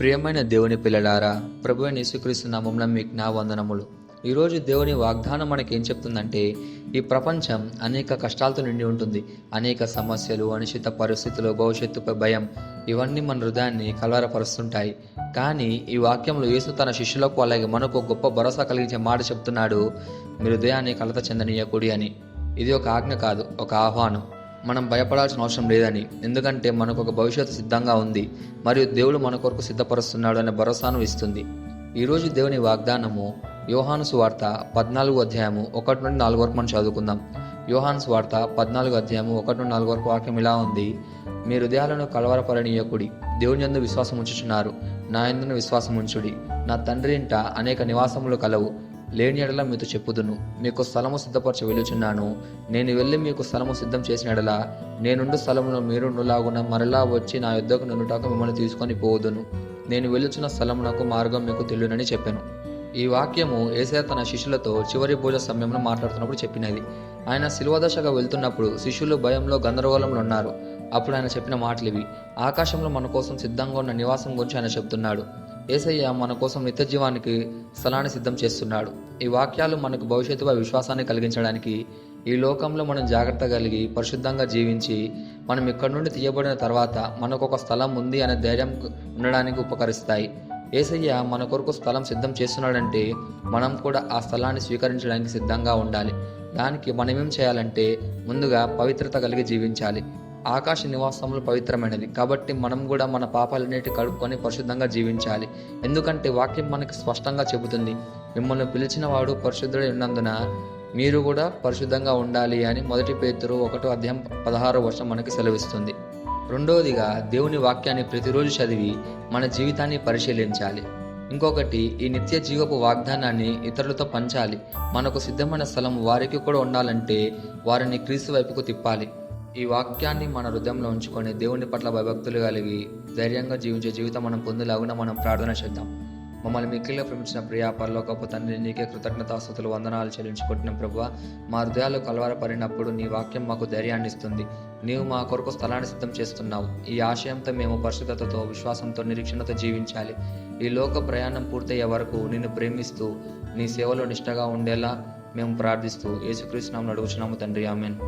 ప్రియమైన దేవుని పిల్లలారా ప్రభు యేసుక్రీస్తు నామంలో మీకు నా వందనములు. ఈరోజు దేవుని వాగ్దానం మనకి ఏం చెప్తుందంటే ఈ ప్రపంచం అనేక కష్టాలతో నిండి ఉంటుంది. అనేక సమస్యలు అనిశ్చిత పరిస్థితులు భవిష్యత్తుపై భయం ఇవన్నీ మన హృదయాన్ని కలవరపరుస్తుంటాయి. కానీ ఈ వాక్యంలో యేసు తన శిష్యులకు అలాగే మనకు గొప్ప భరోసా కలిగించే మాట చెప్తున్నాడు మీ హృదయాన్ని కలత చెందనీయకుడి అని. ఇది ఒక ఆజ్ఞ కాదు ఒక ఆహ్వానం. మనం భయపడాల్సిన అవసరం లేదని. ఎందుకంటే మనకు ఒక భవిష్యత్తు సిద్ధంగా ఉంది. మరియు దేవుడు మన కొరకు సిద్ధపరుస్తున్నాడు అనే భరోసాను ఇస్తుంది. ఈరోజు దేవుని వాగ్దానము యోహాను సువార్త పద్నాలుగు అధ్యాయము ఒకటి నుండి నాలుగు వరకు మనం చదువుకుందాం. యోహాను సువార్త పద్నాలుగు అధ్యాయము ఒకటి నుండి నాలుగు వరకు వాక్యం ఇలా ఉంది. మీ హృదయాలను కలవరపరనీయకుడి దేవుని యందు విశ్వాసం ఉంచుచున్నారు నా ఎందున విశ్వాసం ఉంచుడి నా తండ్రి ఇంట అనేక నివాసములు కలవు. లేని ఎడల మీతో చెప్పుదును. మీకు స్థలము సిద్ధపరచ వెలుచున్నాను నేను వెళ్ళి మీకు స్థలము సిద్ధం చేసిన ఎడల నేనుండు స్థలములో మీరు నులాగున మరలా వచ్చి నా యుద్ధకు నన్నుటాక మిమ్మల్ని తీసుకొని పోదును నేను వెళ్ళుచున్న స్థలమునకు మార్గం మీకు తెలియనని చెప్పాను. ఈ వాక్యము ఏసే తన శిష్యులతో చివరి భోజ సమయంలో మాట్లాడుతున్నప్పుడు చెప్పినది. ఆయన శిల్వదశగా వెళ్తున్నప్పుడు శిష్యులు భయంలో గందరగోళంలో ఉన్నారు. అప్పుడు ఆయన చెప్పిన మాటలు ఇవి ఆకాశంలో మన కోసం సిద్ధంగా ఉన్న నివాసం గురించి ఆయన చెప్తున్నాడు. ఏసయ్య మన కోసం నిత్య జీవానికి స్థలాన్ని సిద్ధం చేస్తున్నాడు. ఈ వాక్యాలు మనకు భవిష్యత్తుపై విశ్వాసాన్ని కలిగించడానికి ఈ లోకంలో మనం జాగ్రత్త కలిగి పరిశుద్ధంగా జీవించి మనం ఇక్కడి నుండి తీయబడిన తర్వాత మనకు ఒక స్థలం ఉంది అనే ధైర్యం ఉండడానికి ఉపకరిస్తాయి. ఏసయ్య మన కొరకు స్థలం సిద్ధం చేస్తున్నాడంటే మనం కూడా ఆ స్థలాన్ని స్వీకరించడానికి సిద్ధంగా ఉండాలి. దానికి మనం ఏం చేయాలంటే ముందుగా పవిత్రత కలిగి జీవించాలి. ఆకాశ నివాసములు పవిత్రమైనవి. కాబట్టి మనం కూడా మన పాపాలన్నిటి కడుక్కొని పరిశుద్ధంగా జీవించాలి. ఎందుకంటే వాక్యం మనకి స్పష్టంగా చెబుతుంది. మిమ్మల్ని పిలిచిన వాడు పరిశుద్ధుడై ఉన్నందున మీరు కూడా పరిశుద్ధంగా ఉండాలి అని మొదటి పేతురు ఒకటో అధ్యాయం పదహారో వర్షం మనకి సెలవిస్తుంది. రెండవదిగా దేవుని వాక్యాన్ని ప్రతిరోజు చదివి మన జీవితాన్ని పరిశీలించాలి. ఇంకొకటి ఈ నిత్య జీవపు వాగ్దానాన్ని ఇతరులతో పంచాలి. మనకు సిద్ధమైన స్థలం వారికి కూడా ఉండాలంటే వారిని క్రీస్తు వైపుకు తిప్పాలి. ఈ వాక్యాన్ని మన హృదయంలో ఉంచుకొని దేవుని పట్ల భయభక్తులు కలిగి ధైర్యంగా జీవించే జీవితం మనం పొందేలాగున మనం ప్రార్థన చేద్దాం. మమ్మల్ని మిక్కిలిగా ప్రేమించిన ప్రియా పరలోకపు తండ్రి నీకే కృతజ్ఞతాస్తుతులు వందనాలు చెల్లించుకుంటున్న ప్రభు. మా హృదయాలు కలవరపడినప్పుడు నీ వాక్యం మాకు ధైర్యాన్ని ఇస్తుంది. నీవు మా కొరకు స్థలాన్ని సిద్ధం చేస్తున్నావు. ఈ ఆశయంతో మేము పరిశుద్ధతతో విశ్వాసంతో నిరీక్షణతో జీవించాలి. ఈ లోక ప్రయాణం పూర్తయ్యే వరకు నిన్ను ప్రేమిస్తూ నీ సేవలో నిష్టగా ఉండేలా మేము ప్రార్థిస్తూ యేసుక్రీస్తు నామమున అడుగుచున్నాము తండ్రి. ఆమెన్.